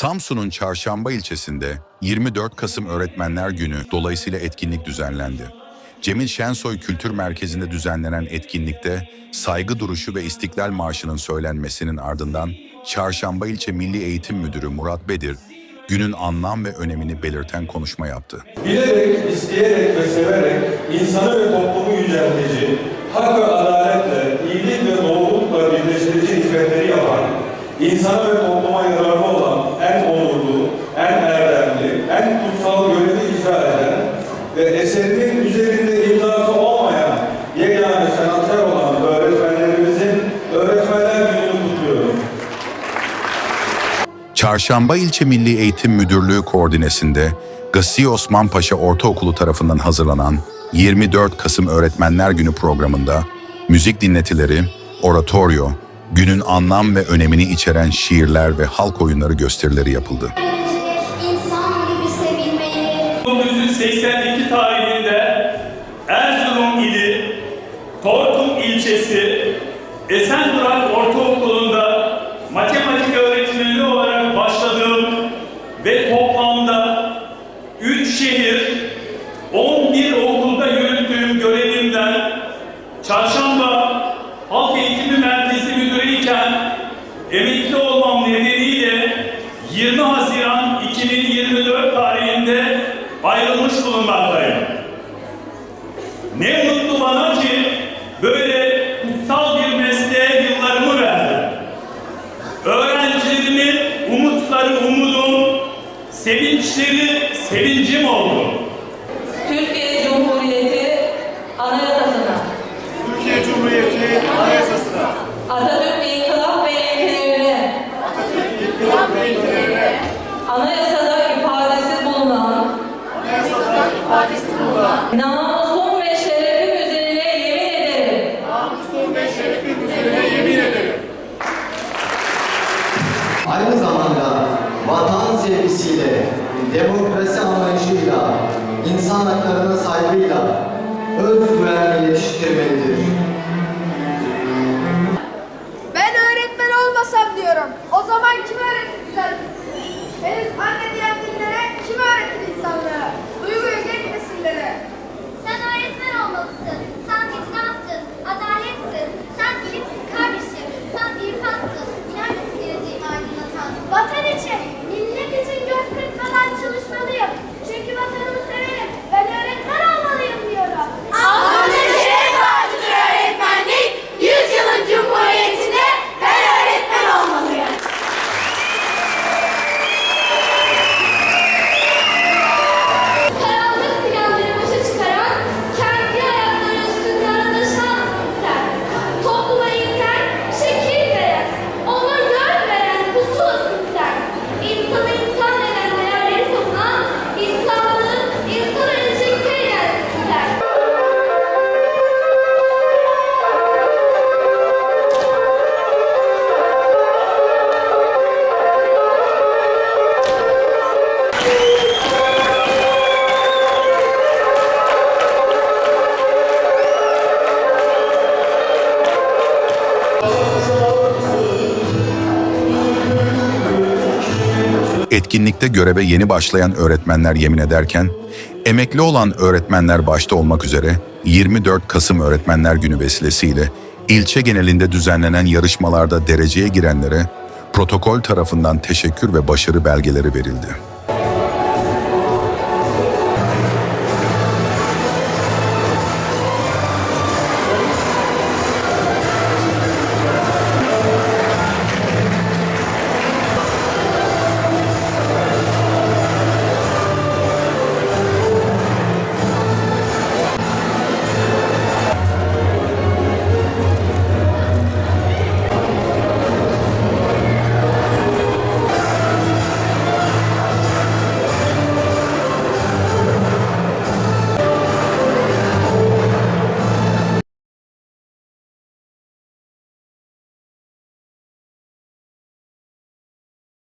Samsun'un Çarşamba ilçesinde 24 Kasım Öğretmenler Günü dolayısıyla etkinlik düzenlendi. Cemil Şensoy Kültür Merkezi'nde düzenlenen etkinlikte saygı duruşu ve İstiklal Marşı'nın söylenmesinin ardından Çarşamba İlçe Milli Eğitim Müdürü Murat Bedir, günün anlam ve önemini belirten konuşma yaptı. Bilerek, isteyerek ve severek insanı ve toplumu yüceltici, hak ve adaletle, iyilik ve doğrulukla birleştirici hizmetleri yapan, insana ve topluma Çarşamba İlçe Milli Eğitim Müdürlüğü koordinesinde Gasi Osman Paşa Ortaokulu tarafından hazırlanan 24 Kasım Öğretmenler Günü programında müzik dinletileri, oratoryo, günün anlam ve önemini içeren şiirler ve halk oyunları gösterileri yapıldı. İnsan gibi sevilmeli. 1982 tarihinde Erzurum ili Tortum ilçesi Esendurak ve toplamda 3 şehir, 11 okulda yürüttüğüm görevimden Çarşamba Halk Eğitimi Merkezi Müdürüyken emekli olmam nedeniyle 20 Haziran 2024 tarihinde ayrılmış bulunmaktayım. Ne mutlu bana ki böyle kutsal bir mesleğe yıllarımı verdim. Öğrencilerimin umutları umudum, sevinçleri sevincim oldu. Türkiye Cumhuriyeti Anayasası'na, Türkiye Cumhuriyeti Anayasası'na, Atatürk İnkılap ve ilkelerine, İnkılap ve ilkelerine, anayasada ifadesi bulunan, anayasada ifadesi bulunan, namusum ve şerefim üzerine yemin ederim. namusum ve şerefim üzerine yemin ederim. Aynı zamanda vatan sevgisiyle, demokrasi anlayışıyla, insan haklarına saygıyla özgüvenle yetiştirmelidir. Etkinlikte göreve yeni başlayan öğretmenler yemin ederken, emekli olan öğretmenler başta olmak üzere 24 Kasım Öğretmenler Günü vesilesiyle ilçe genelinde düzenlenen yarışmalarda dereceye girenlere protokol tarafından teşekkür ve başarı belgeleri verildi.